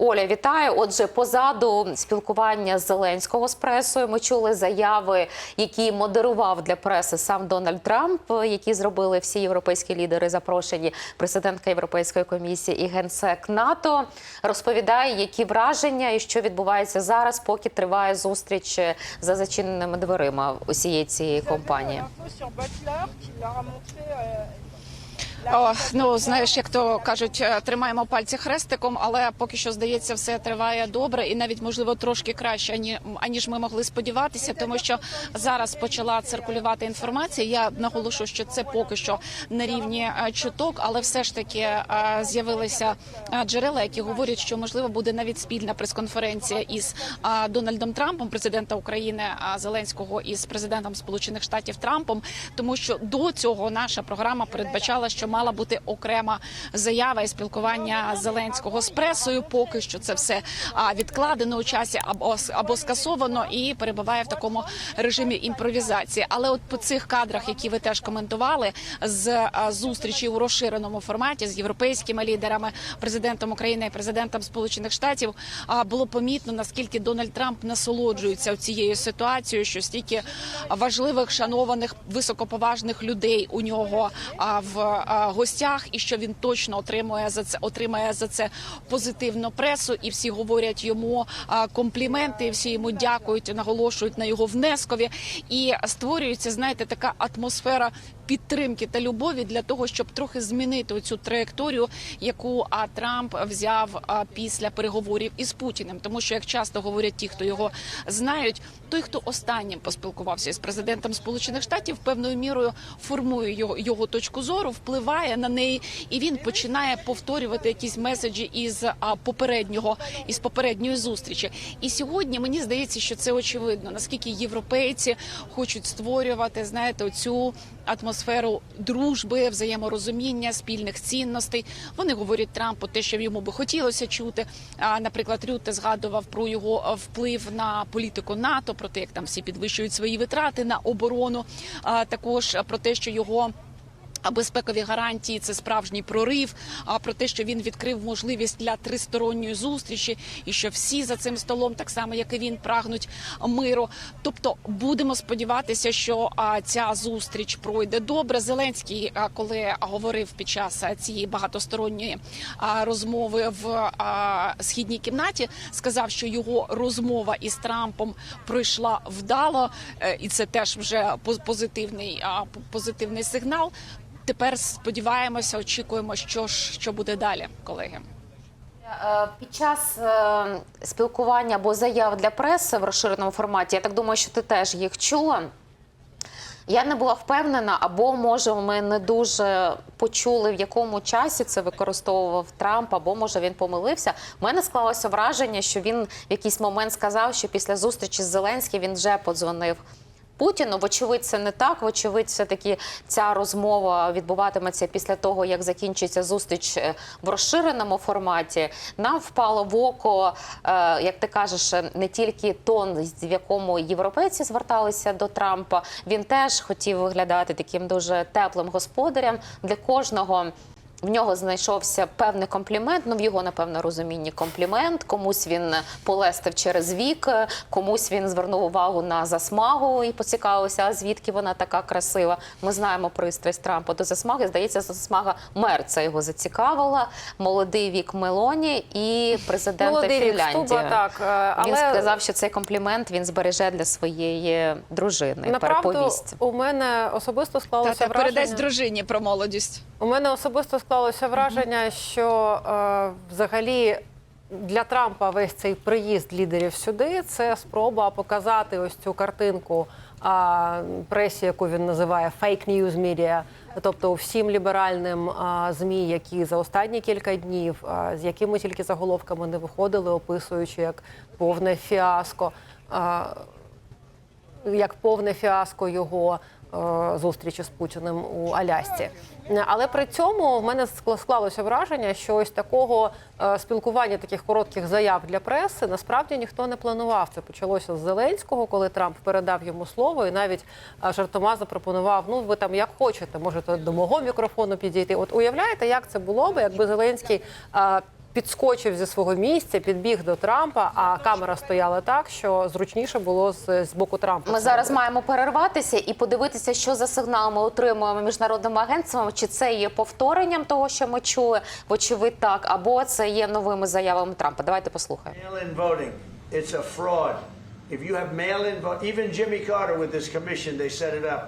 Оля, вітаю. Отже, позаду спілкування Зеленського з пресою ми чули заяви, які модерував для преси сам Дональд Трамп, які зробили всі європейські лідери, запрошені президентка Європейської комісії і генсек НАТО. Розповідає, які враження і що відбувається зараз, поки триває зустріч за зачиненими дверима усієї цієї компанії. О, ну знаєш, як то кажуть, е, тримаємо пальці хрестиком, але поки що здається, все триває добре і навіть можливо трошки краще, ані аніж ми могли сподіватися, тому що зараз почала циркулювати інформація. Я наголошу, що це поки що на рівні е, чуток, але все ж таки е, з'явилися джерела, які говорять, що можливо буде навіть спільна прес-конференція із Дональдом Трампом, президента України Зеленського із президентом Сполучених Штатів Трампом, тому що до цього наша програма передбачала, що мала бути окрема заява і спілкування Зеленського з пресою. Поки що це все відкладено у часі або або скасовано і перебуває в такому режимі імпровізації. Але от по цих кадрах, які ви теж коментували, з зустрічі у розширеному форматі з європейськими лідерами, президентом України і президентом Сполучених Штатів, було помітно наскільки Дональд Трамп насолоджується цією ситуацією, що стільки важливих, шанованих, високоповажних людей у нього в гостях, і що він точно отримує за це отримає за це позитивну пресу, і всі говорять йому компліменти, всі йому дякують, наголошують на його внескові, і створюється, знаєте, така атмосфера. Підтримки та любові для того, щоб трохи змінити цю траєкторію, яку Трамп взяв після переговорів із Путіним. Тому що як часто говорять ті, хто його знають, той, хто останнім поспілкувався з президентом Сполучених Штатів, певною мірою формує його, його точку зору, впливає на неї, і він починає повторювати якісь меседжі із попереднього із попередньої зустрічі. І сьогодні мені здається, що це очевидно, наскільки європейці хочуть створювати, знаєте, оцю атмосферу дружби, взаєморозуміння, спільних цінностей. Вони говорять Трампу те, що йому би хотілося чути. Наприклад, Рюте згадував про його вплив на політику НАТО, про те, як там всі підвищують свої витрати на оборону. Також про те, що його а безпекові гарантії це справжній прорив. А про те, що він відкрив можливість для тристоронньої зустрічі, і що всі за цим столом, так само як і він, прагнуть миру. Тобто будемо сподіватися, що ця зустріч пройде добре. Зеленський, коли говорив під час цієї багатосторонньої розмови в східній кімнаті, сказав, що його розмова із Трампом пройшла вдало, Е, і це теж вже позитивний, а, позитивний сигнал. Тепер сподіваємося, очікуємо, що ж що буде далі, колеги. Е, Під час е, спілкування або заяв для преси в розширеному форматі, я так думаю, що ти теж їх чула. Я не була впевнена, або може ми не дуже почули, в якому часі це використовував Трамп, або може він помилився. У мене склалося враження, що він в якийсь момент сказав, що після зустрічі з Зеленським він вже подзвонив. Путіну, вочевидь, це не так. Вочевидь, все таки ця розмова відбуватиметься після того, як закінчиться зустріч е, в розширеному форматі. Нам впало в око, е, як ти кажеш, не тільки тон, в якому європейці зверталися до Трампа. Він теж хотів виглядати таким дуже теплим господарем для кожного. В нього знайшовся певний комплімент. Ну в його напевно розумінні комплімент. Комусь він полестив через вік, комусь він звернув увагу на засмагу і поцікавився, а звідки вона така красива. Ми знаємо пристрасть Трампа до засмаги. Здається, засмага Мерца його зацікавила. Молодий вік Мелоні і президента Молодий вік Фінляндії. Стуба, так, е, але Він сказав, що цей комплімент він збереже для своєї дружини. направду Переповість. у мене особисто склалося Тата передасть дружині про молодість. У мене особисто склалося враження, що е, взагалі для Трампа весь цей приїзд лідерів сюди це спроба показати ось цю картинку а, пресі, яку він називає fake news media, тобто всім ліберальним а, змі, які за останні кілька днів а, з якими тільки заголовками не виходили, описуючи як повне фіаско. А, як повне фіаско його зустрічі з Путіним у Алясці. Але при цьому в мене скла- склалося враження, що ось такого е, спілкування, таких коротких заяв для преси насправді ніхто не планував. Це почалося з Зеленського, коли Трамп передав йому слово, і навіть е, жартома запропонував: ну ви там як хочете, можете до мого мікрофону підійти. От уявляєте, як це було би, якби Зеленський. Підскочив зі свого місця, підбіг до Трампа, а камера стояла так, що зручніше було з, з боку Трампа. Ми зараз маємо перерватися і подивитися, що за сигнал ми отримуємо міжнародними агентствами. Чи це є повторенням того, що ми чули, вочевидь так, або це є новими заявами Трампа. Давайте послухаємо. It's a fraud. If you have mail-in vote, even Jimmy Carter with this commission, they set it up.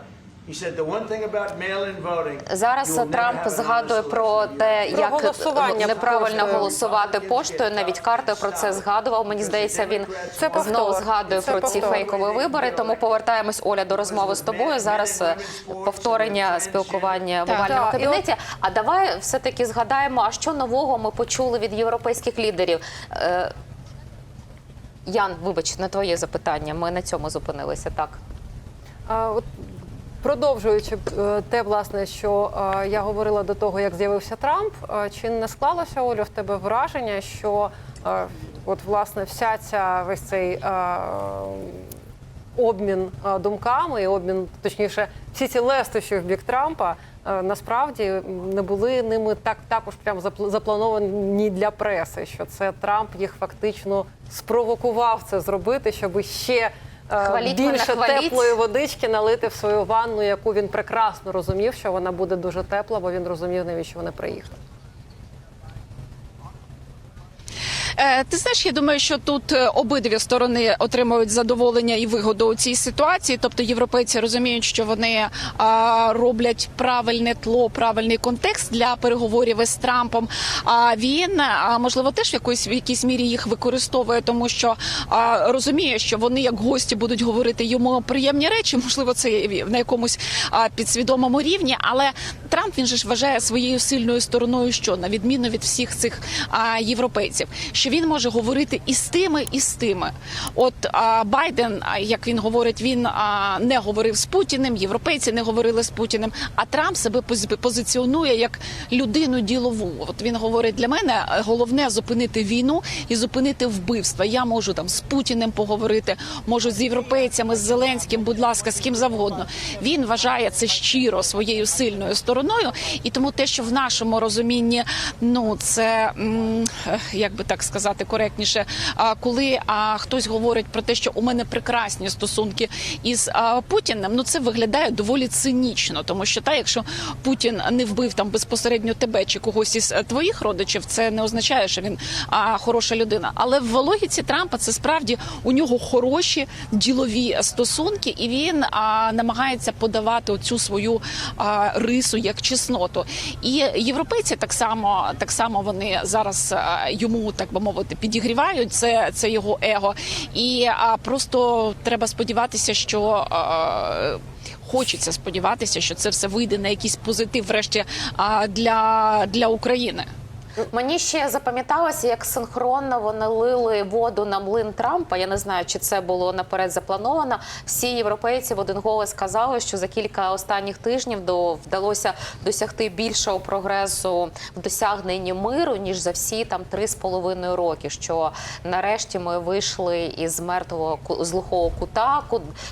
He said the one thing about mail-in voting. Зараз Трамп згадує про те, як неправильно голосувати поштою. Навіть Картер про це згадував. Мені здається, він Це знову згадує про ці фейкові вибори. Тому повертаємось Оля до розмови з тобою. Зараз е, повторення спілкування в овальному кабінеті. А давай все таки згадаємо, а що нового ми почули від європейських лідерів. Е, Ян, вибач, на твоє запитання. Ми на цьому зупинилися. Так. От, продовжуючи е, те, власне, що е, я говорила до того, як з'явився Трамп, е, чи не склалося Олю в тебе враження, що от власне вся ця весь цей обмін думками, і обмін, точніше, всі ці лестощі в бік Трампа. Насправді не були ними так також прям запл- заплановані для преси, що це Трамп їх фактично спровокував це зробити, щоб ще е, Хваліть мене, більше хваліть. теплої водички налити в свою ванну, яку він прекрасно розумів, що вона буде дуже тепла, бо він розумів, навіщо вони приїхали. Е, Ти знаєш, я думаю, що тут е, обидві сторони отримують задоволення і вигоду у цій ситуації. Тобто європейці розуміють, що вони роблять правильне тло, правильний контекст для переговорів із Трампом. А він можливо теж в якоїсь в якійсь мірі їх використовує, тому що розуміє, що вони як гості будуть говорити йому приємні речі. Можливо, це на якомусь підсвідомому рівні. Але Трамп він же ж вважає своєю сильною стороною, що на відміну від всіх цих європейців, що він може говорити і з тими, і з тими. От а, Байден, як він говорить, він а, не говорив з Путіним, європейці не говорили з Путіним. А Трамп себе пози- позиціонує як людину ділову. От він говорить для мене е, головне зупинити війну і зупинити вбивства. Я можу там з Путіним поговорити, можу з європейцями, з Зеленським, будь ласка, з ким завгодно. Він вважає це щиро своєю сильною стороною, і тому те, що в нашому розумінні, ну це як би так сказати коректніше, коли хтось говорить про те, що у мене прекрасні стосунки із Путіним, ну це виглядає доволі цинічно, тому що та, якщо Путін не вбив там безпосередньо тебе чи когось із е, твоїх родичів, це не означає, що він хороша людина. Але в логіці Трампа це справді у нього хороші ділові стосунки, і він намагається подавати оцю свою рису як чесноту. І європейці так само так само вони зараз а, йому так би мовити підігрівають це, це його его. І а, просто треба сподіватися, що. А, Хочеться сподіватися, що це все вийде на якийсь позитив, врешті для, для України. Мені ще запам'яталося, як синхронно вони лили воду на млин Трампа. Я не знаю, чи це було наперед заплановано. Всі європейці в один голос сказали, що за кілька останніх тижнів до вдалося досягти більшого прогресу в досягненні миру ніж за всі там три з половиною роки. Що нарешті ми вийшли із мертвого з кута,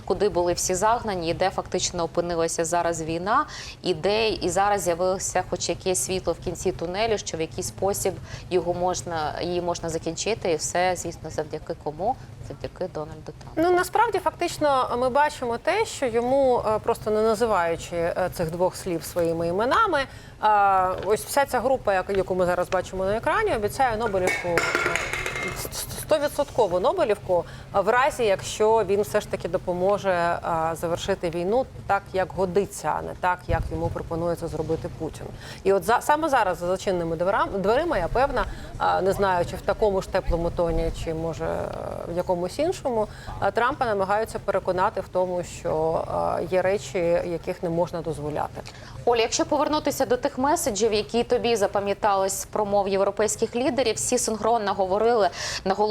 куди були всі загнані, і де фактично опинилася зараз війна, і де і зараз з'явилося хоч якесь світло в кінці тунелю, що в якийсь спосіб його можна її можна закінчити, і все, звісно, завдяки кому? Завдяки Дональду Трампу. Ну насправді фактично ми бачимо те, що йому е, просто не називаючи е, цих двох слів своїми іменами. е, Ось вся ця група, як- яку ми зараз бачимо на екрані, обіцяє Нобелівку. Стовідсоткову Нобелівку в разі, якщо він все ж таки допоможе е, завершити війну так, як годиться, а не так, як йому пропонується зробити Путін. І от за саме зараз за зачиненими дверам- дверима, я певна, е, не знаю, чи в такому ж теплому тоні, чи може е, в якомусь іншому, Трампа намагаються переконати в тому, що є речі, яких не можна дозволяти. Оля, якщо повернутися до тих меседжів, які тобі запам'ятались промов європейських лідерів, всі синхронно говорили,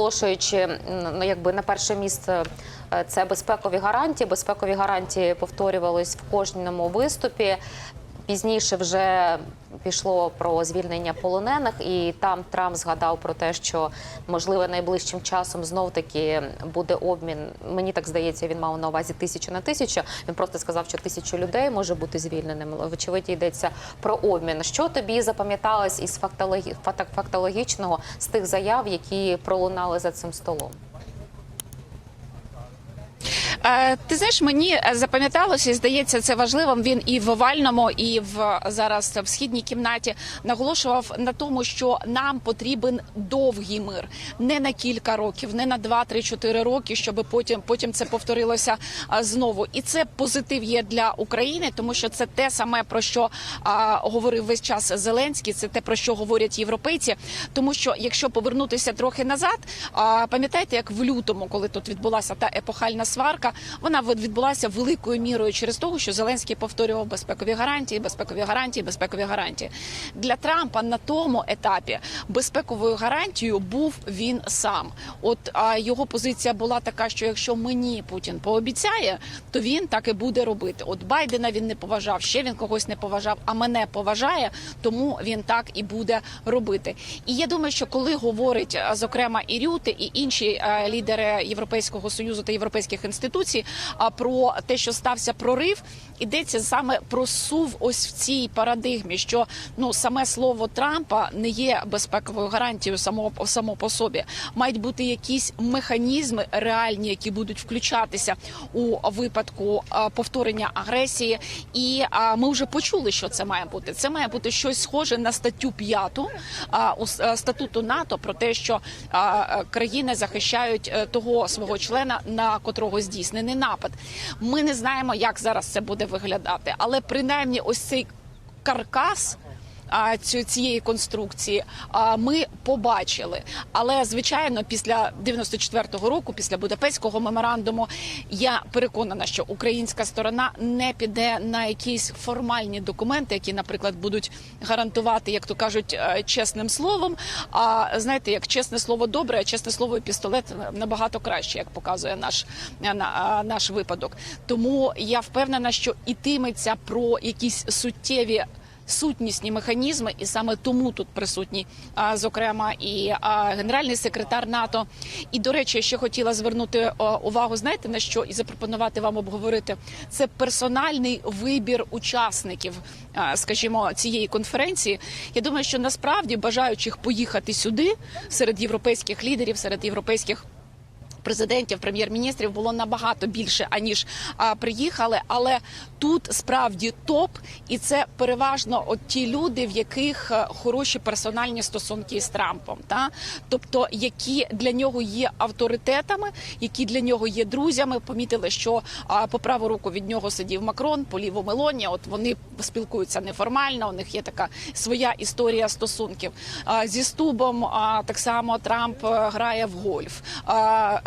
наголошуючи ну, якби на перше місце е, це безпекові гарантії. Безпекові гарантії повторювались в кожному виступі. Пізніше вже пішло про звільнення полонених, і там Трамп згадав про те, що можливо найближчим часом знов таки буде обмін. Мені так здається, він мав на увазі тисячу на тисячу. Він просто сказав, що тисячу людей може бути звільненим. Вочевидь, йдеться про обмін. Що тобі запам'яталось із фактологі... фактологічного з тих заяв, які пролунали за цим столом? Е, Ти знаєш, мені е, запам'яталося і здається, це важливим. Він і в овальному, і в зараз в східній кімнаті наголошував на тому, що нам потрібен довгий мир, не на кілька років, не на 2, 3, 4 роки, щоб потім потім це повторилося знову. І це позитив є для України, тому що це те саме про що а, говорив весь час Зеленський. Це те про що говорять європейці. Тому що якщо повернутися трохи назад, а, пам'ятаєте, як в лютому, коли тут відбулася та епохальна сварка, вона від- відбулася великою мірою через того, що Зеленський повторював безпекові гарантії, безпекові гарантії, безпекові гарантії. Для Трампа на тому етапі безпековою гарантією був він сам. От а його позиція була така, що якщо мені Путін пообіцяє, то він так і буде робити. От Байдена він не поважав, ще він когось не поважав, а мене поважає, тому він так і буде робити. І я думаю, що коли говорить зокрема і Рюте, і інші лідери Європейського союзу та європейських інституцій, а про те, що стався прорив, ідеться саме про сув ось в цій парадигмі, що ну саме слово Трампа не є безпековою гарантією само, само по собі. Мають бути якісь механізми реальні, які будуть включатися у випадку а, повторення агресії. І а, ми вже почули, що це має бути. Це має бути щось схоже на статтю 5 а, у а, статуту НАТО про те, що а, країни захищають е, того свого члена, на котрого здійснений напад. Ми не знаємо, як зараз це буде виглядати, але принаймні ось цей каркас. Цю цієї конструкції ми побачили. Але звичайно, після 94-го року, після Будапештського меморандуму, я переконана, що українська сторона не піде на якісь формальні документи, які, наприклад, будуть гарантувати, як то кажуть, е, чесним словом. А знаєте, як чесне слово добре, а чесне слово і пістолет набагато краще, як показує наш, е, е, наш випадок. Тому я впевнена, що ітиметься про якісь суттєві сутнісні механізми, і саме тому тут присутній, а, зокрема, і генеральний секретар НАТО. І до речі, ще хотіла звернути увагу, знаєте на що і запропонувати вам обговорити це персональний вибір учасників, скажімо, цієї конференції. Я думаю, що насправді бажаючих поїхати сюди серед європейських лідерів, серед європейських президентів, прем'єр-міністрів було набагато більше аніж приїхали. Але тут справді топ, і це переважно от ті люди, в яких е, хороші персональні стосунки з Трампом, та тобто які для нього є авторитетами, які для нього є друзями. Помітили, що по праву руку від нього сидів Макрон, по ліву Мелоні. От вони спілкуються неформально. У них є така своя історія стосунків. Зі Стубом так само Трамп е, грає в гольф. Е,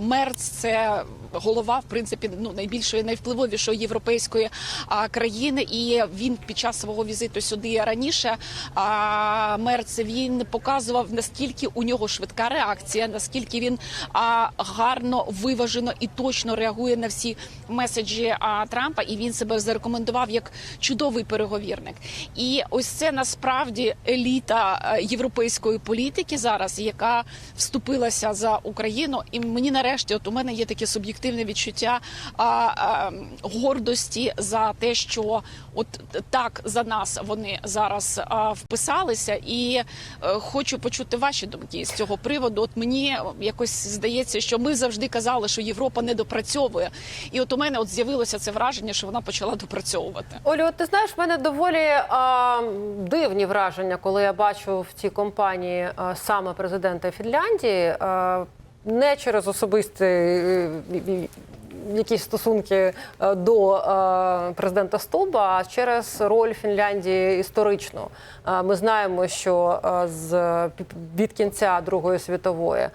Мерц це голова, в принципі, ну найбільшої найвпливовішої європейської а, країни. І він під час свого візиту сюди раніше а, Мерц він показував наскільки у нього швидка реакція, наскільки він а, гарно виважено і точно реагує на всі меседжі а, Трампа. І він себе зарекомендував як чудовий переговірник. І ось це насправді еліта європейської політики зараз, яка вступилася за Україну. І мені нарешті, от у мене є таке суб'єктивне відчуття а, а, гордості за те, що от так за нас вони зараз а, вписалися, і е, хочу почути ваші думки з цього приводу. От мені якось здається, що ми завжди казали, що Європа не допрацьовує, і от у мене от з'явилося це враження, що вона почала допрацьовувати. Олю, от ти знаєш, в мене доволі а, дивні враження, коли я бачу в цій компанії а, саме президента Фінляндії, а, не через особисті е, якісь стосунки е, до е, президента Стуба, а через роль Фінляндії історичну. Е, Ми знаємо, що з від кінця Другої світової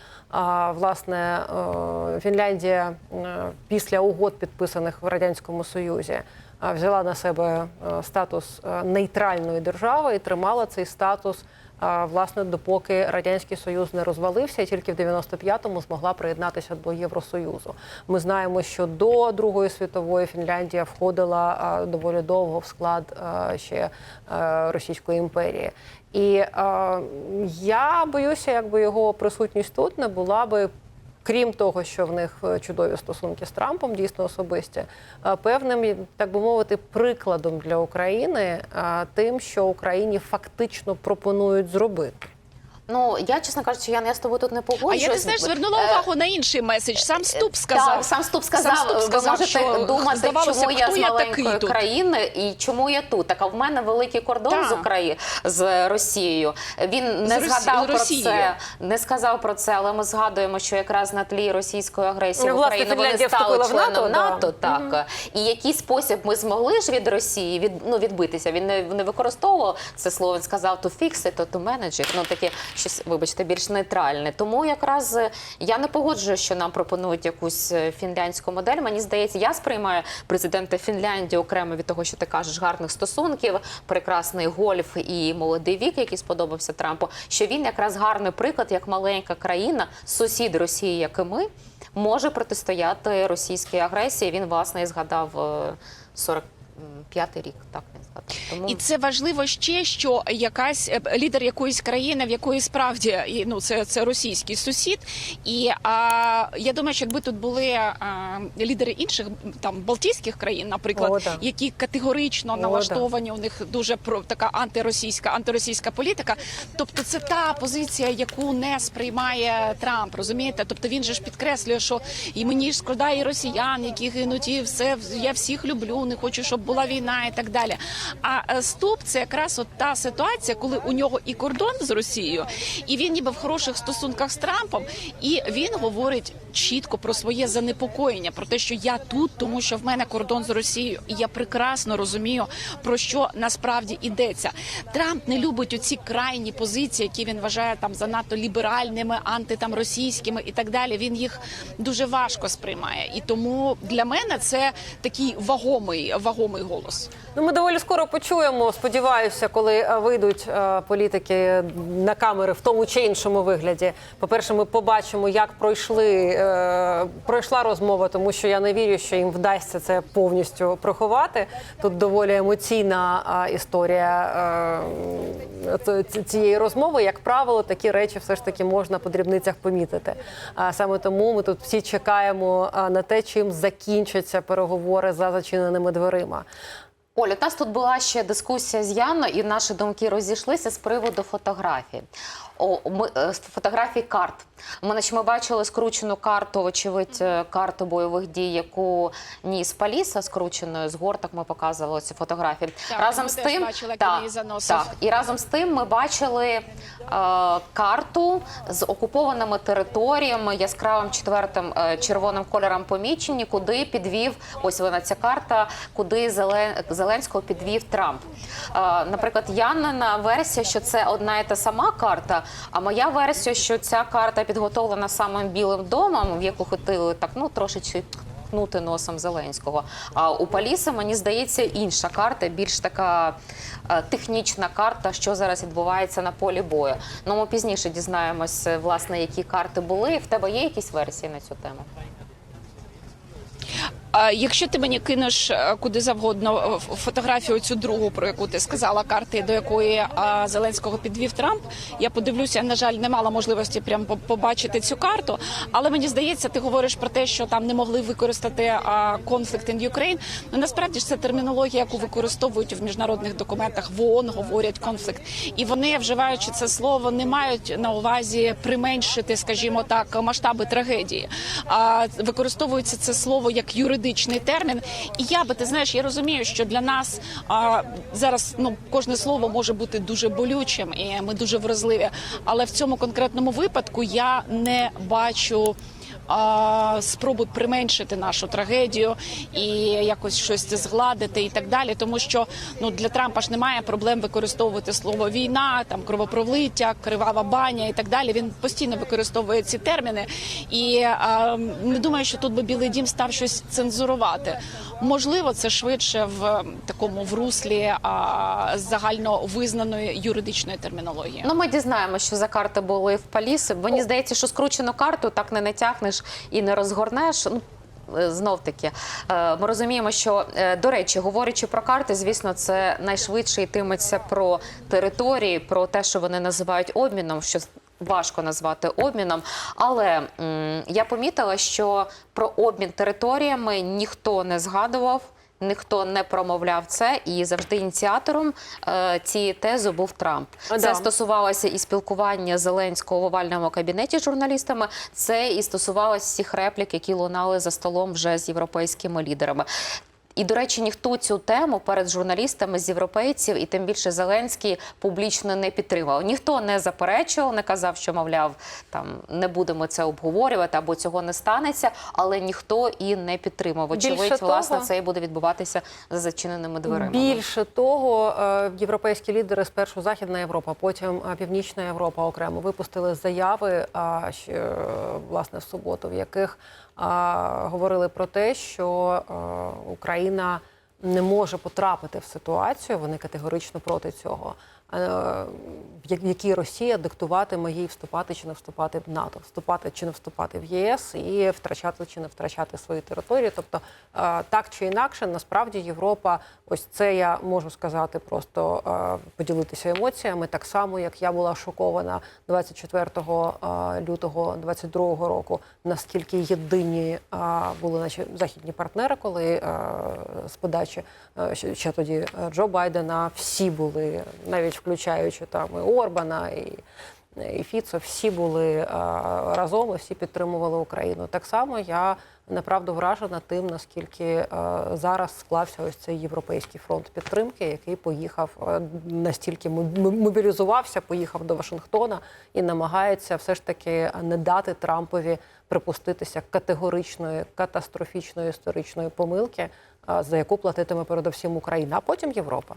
власне Фінляндія після угод, підписаних в радянському Союзі, взяла на себе статус нейтральної держави і тримала цей статус власне допоки радянський союз не розвалився, і тільки в 95-му змогла приєднатися до Євросоюзу. Ми знаємо, що до Другої світової Фінляндія входила доволі довго в склад ще Російської імперії. І е, я боюся, якби його присутність тут не була би. Крім того, що в них е, чудові стосунки з Трампом, дійсно особисті, е, певним, так би мовити, прикладом для України е, тим, що Україні фактично пропонують зробити. Ну я чесно кажучи, я, я з тобою тут не А я ти знаєш, звернула Е, увагу на інший меседж. Сам Ступ сказав. Так, сам Ступ сказав, Сам Ступ ви можете що думати, здавалося, чому я з маленької країни і чому я тут. Так, а в мене великий кордон Так. з Україною з Росією. Він не З згадав з про Росією. це, не сказав про це, але ми згадуємо, що якраз на тлі російської агресії Ну, в власне, Україну вони стали членом НАТО, НАТО. да. так. І який спосіб ми змогли ж від Росії від ну відбитися. Він не, не використовував це слово. Він сказав to fix it, to manage it. Ну таке щось, вибачте, більш нейтральне. Тому якраз е, я не погоджую, що нам пропонують якусь е, фінляндську модель. Мені здається, я сприймаю президента Фінляндії окремо від того, що ти кажеш, гарних стосунків, прекрасний гольф і молодий вік, який сподобався Трампу. Що він якраз гарний приклад, як маленька країна, сусід Росії, як і ми, може протистояти російській агресії. Він власне і згадав е, 45-й рік. Так. Тому І це важливо ще, що якась е, лідер якоїсь країни, в якої справді ну це, це російський сусід. І а, я думаю, що якби тут були а, лідери інших там Балтійських країн, наприклад, О, да. які категорично О, да. налаштовані, у них дуже про така антиросійська, антиросійська політика. Тобто, це та позиція, яку не сприймає Трамп. Розумієте? Тобто він же ж підкреслює, що і мені ж і росіян, які гинуть, і все я всіх люблю, не хочу, щоб була війна і так далі. А е, стоп, це якраз от та ситуація, коли у нього і кордон з Росією, і він ніби в хороших стосунках з Трампом, і він говорить чітко про своє занепокоєння, про те, що я тут, тому що в мене кордон з Росією, і я прекрасно розумію про що насправді йдеться. Трамп не любить оці крайні позиції, які він вважає там занадто ліберальними, антитам російськими і так далі. Він їх дуже важко сприймає, і тому для мене це такий вагомий вагомий голос. Ну, ми доволі скоро почуємо. Сподіваюся, коли е, вийдуть е, політики на камери в тому чи іншому вигляді. По-перше, ми побачимо, як пройшли е, пройшла розмова, тому що я не вірю, що їм вдасться це повністю приховати. Тут доволі емоційна історія цієї розмови. Як правило, такі речі все ж таки можна по дрібницях помітити. А саме тому ми тут всі чекаємо на те, чим закінчаться переговори за зачиненими дверима. Оля, у нас тут була ще дискусія з Яно, і наші думки розійшлися з приводу фотографій. О, ми, фотографії фотографій карт. Ми, значить, ми бачили скручену карту, вочевидь, е, карту бойових дій, яку ніс Паліса скрученою з горток. Ми показували ці фотографії. Так, разом ми з тим, бачили, заносив. так, і разом з тим ми бачили е, карту з окупованими територіями яскравим четвертим е, червоним кольором помічені, куди підвів ось вона ця карта, куди Зелен, Зеленського підвів Трамп. Е, наприклад, Янина версія, що це одна і та сама карта. А моя версія, що ця карта підготовлена самим білим домом, в яку хотіли так ну трошечки ткнути носом Зеленського. А у Паліса, мені здається, інша карта, більш така е, технічна карта, що зараз відбувається на полі бою. Ну ми пізніше дізнаємось, власне, які карти були. В тебе є якісь версії на цю тему? Якщо ти мені кинеш е, куди завгодно е, фотографію цю другу, про яку ти сказала, карти, до якої Зеленського підвів Трамп, я подивлюся. На жаль, не мала можливості прям побачити цю карту. Але мені здається, ти говориш про те, що там не могли використати conflict in Ukraine. Ну насправді ж це термінологія, яку використовують в міжнародних документах. В ООН говорять конфлікт, і вони, вживаючи це слово, не мають на увазі применшити, скажімо так, масштаби трагедії. А використовується це слово як юридичний термін. І я би ти знаєш, я розумію, що для нас а, зараз ну кожне слово може бути дуже болючим, і ми дуже вразливі. Але в цьому конкретному випадку я не бачу. А, спробують применшити нашу трагедію і якось щось згладити і так далі. Тому що ну для Трампа ж немає проблем використовувати слово війна, там кровопролиття, кривава баня і так далі. Він постійно використовує ці терміни. І а, не думаю, що тут би Білий Дім став щось цензурувати. Можливо, це швидше в такому в руслі а, загально визнаної юридичної термінології. Ну, ми дізнаємося, що за карти були в Паліси. Мені здається, що скручену карту так не натягнеш і не розгорнеш. Ну, Знов таки, е, ми розуміємо, що е, до речі, говорячи про карти, звісно, це найшвидше йтиметься про території, про те, що вони називають обміном, що важко назвати обміном. Але я помітила, що про обмін територіями ніхто не згадував. Ніхто не промовляв це, і завжди ініціатором е, цієї тези був Трамп. А, Це да. стосувалося і спілкування Зеленського в овальному кабінеті з журналістами. Це і стосувалося всіх реплік, які лунали за столом вже з європейськими лідерами. І, до речі, ніхто цю тему перед журналістами з європейців, і тим більше Зеленський публічно не підтримав. Ніхто не заперечував, не казав, що мовляв, там не будемо це обговорювати або цього не станеться, але ніхто і не підтримав. Очевидь, Більше власне, того- це і буде відбуватися за зачиненими дверима. Більше того, е, європейські лідери спершу Західна Європа, потім е, Північна Європа окремо випустили заяви а, е, власне в суботу, в яких говорили про те, що Україна не може потрапити в ситуацію. Вони категорично проти цього. Е, В якій Росія диктуватиме їй вступати чи не вступати в НАТО, вступати чи не вступати в єС і втрачати чи не втрачати свої території. Тобто е, так чи інакше, насправді Європа, ось це я можу сказати, просто е, поділитися емоціями. Так само, як я була шокована 24 е, лютого 22 року, наскільки єдині були наші західні партнери, коли з подачі ще, тоді Джо Байдена всі були, навіть включаючи там і Орбана і. І Фіцо всі були е, разом, і всі підтримували Україну. Так само я направду вражена тим, наскільки е, зараз склався ось цей європейський фронт підтримки, який поїхав е, настільки мо- мобілізувався, поїхав до Вашингтона і намагається все ж таки не дати Трампові припуститися категоричної катастрофічної історичної помилки, за яку платитиме передовсім Україна, а потім Європа.